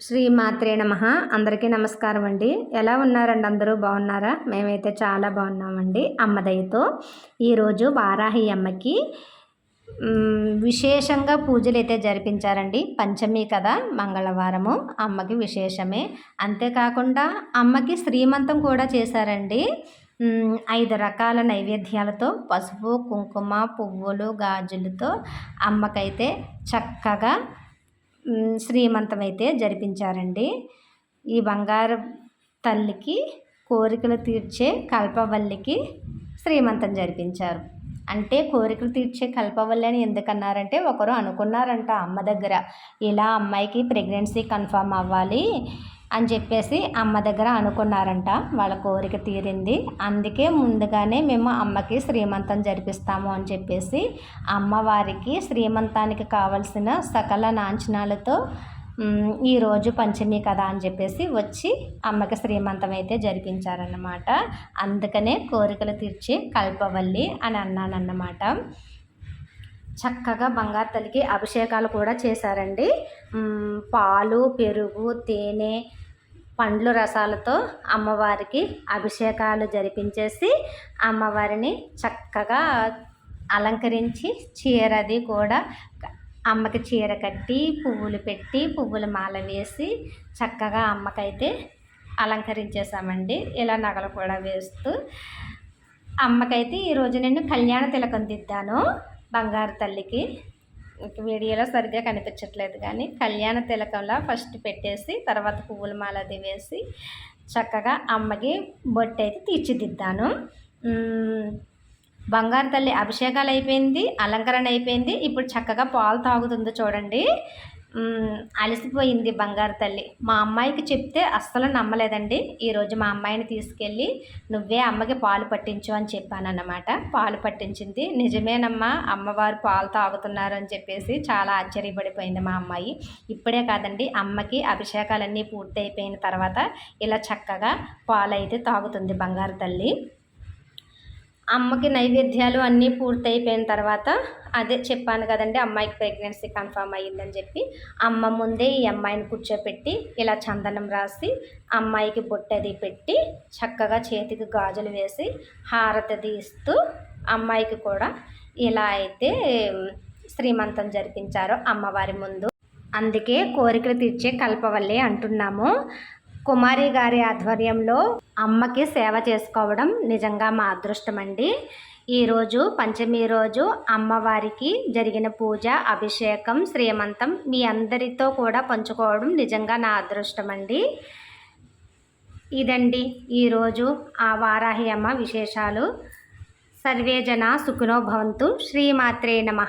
శ్రీమాత్రే నమ. అందరికీ నమస్కారం అండి. ఎలా ఉన్నారండి అందరూ? బాగున్నారా? మేమైతే చాలా బాగున్నామండి. అమ్మదయ్యతో ఈరోజు వారాహి అమ్మకి విశేషంగా పూజలు అయితే జరిపించారండి. పంచమి కదా మంగళవారము. అమ్మకి విశేషమే. అంతేకాకుండా అమ్మకి శ్రీమంతం కూడా చేశారండి. ఐదు రకాల నైవేద్యాలతో పసుపు కుంకుమ పువ్వులు గాజులతో అమ్మకైతే చక్కగా శ్రీమంతం అయితే జరిపించారండి. ఈ బంగారు తల్లికి కోరికలు తీర్చే కల్పవల్లికి శ్రీమంతం జరిపించారు. అంటే కోరికలు తీర్చే కల్పవల్లి అని ఎందుకన్నారంటే ఒకరు అనుకున్నారంట అమ్మ దగ్గర. ఇలా అమ్మాయికి ప్రెగ్నెన్సీ కన్ఫర్మ్ అవ్వాలి. అని చెప్పేసి అమ్మ దగ్గర అనుకున్నారంట. వాళ్ళ కోరిక తీరింది. అందుకే ముందుగానే మేము అమ్మకి శ్రీమంతం జరిపిస్తాము అని చెప్పేసి అమ్మవారికి శ్రీమంతానికి కావలసిన సకల నాంచనాలతో ఈరోజు పంచమి కదా అని చెప్పేసి వచ్చి అమ్మకి శ్రీమంతం అయితే జరిపించారన్నమాట. అందుకనే కోరికలు తీర్చి కల్పవల్లి అని అన్నానన్నమాట. చక్కగా బంగారు తల్లికి అభిషేకాలు కూడా చేశారండి. పాలు పెరుగు తేనె పండ్లు రసాలతో అమ్మవారికి అభిషేకాలు జరిపించేసి అమ్మవారిని చక్కగా అలంకరించి చీరది కూడా అమ్మకి చీర కట్టి పువ్వులు పెట్టి పువ్వుల మాల వేసి చక్కగా అమ్మకైతే అలంకరించేసామండి ఇలా నగలు కూడా వేస్తూ అమ్మకైతే ఈరోజు నేను కళ్యాణ తిలకం దిద్దాను. బంగారు తల్లికి. వీడియోలో సరిగ్గా కనిపించట్లేదు కానీ కళ్యాణ తిలకంలా ఫస్ట్ పెట్టేసి తర్వాత పువ్వుల మాల అది వేసి చక్కగా అమ్మకి బొట్టు అయితే తీర్చిదిద్దాను. బంగారు తల్లి అభిషేకాలు అయిపోయింది అలంకరణ అయిపోయింది. ఇప్పుడు చక్కగా పాలు తాగుతుంది చూడండి. అలసిపోయింది బంగారు తల్లి. మా అమ్మాయికి చెప్తే అస్సలు నమ్మలేదండి. ఈరోజు మా అమ్మాయిని తీసుకెళ్ళి నువ్వే అమ్మకి పాలు పట్టించు అని చెప్పానన్నమాట. పాలు పట్టించింది. నిజమేనమ్మా అమ్మవారు పాలు తాగుతున్నారు అని చెప్పేసి చాలా ఆశ్చర్యపడిపోయింది మా అమ్మాయి. ఇప్పుడే కాదండి అమ్మకి అభిషేకాలన్నీ పూర్తి అయిపోయిన తర్వాత ఇలా చక్కగా పాలు అయితే తాగుతుంది బంగారు తల్లి. అమ్మకి నైవేద్యాలు అన్నీ పూర్తయిపోయిన తర్వాత అదే చెప్పాను కదండి అమ్మాయికి ప్రెగ్నెన్సీ కన్ఫర్మ్ అయ్యిందని చెప్పి అమ్మ ముందే ఈ అమ్మాయిని కూర్చోపెట్టి ఇలా చందనం రాసి అమ్మాయికి బొట్టది పెట్టి చక్కగా చేతికి గాజులు వేసి హారతి తీస్తూ అమ్మాయికి కూడా ఇలా అయితే శ్రీమంతం జరిపించారు అమ్మవారి ముందు. అందుకే కోరికలు తీర్చే కల్పవల్లి అంటున్నాము. కుమారి గారి ఆధ్వర్యంలో అమ్మకి సేవ చేసుకోవడం నిజంగా మా అదృష్టం అండి ఈరోజు పంచమి రోజు అమ్మవారికి జరిగిన పూజ అభిషేకం శ్రీమంతం మీ అందరితో కూడా పంచుకోవడం నిజంగా నా అదృష్టం అండి ఇదండి ఈరోజు ఆ వారాహి అమ్మ విశేషాలు. సర్వేజన సుఖినో భవంతు. శ్రీమాత్రే నమ.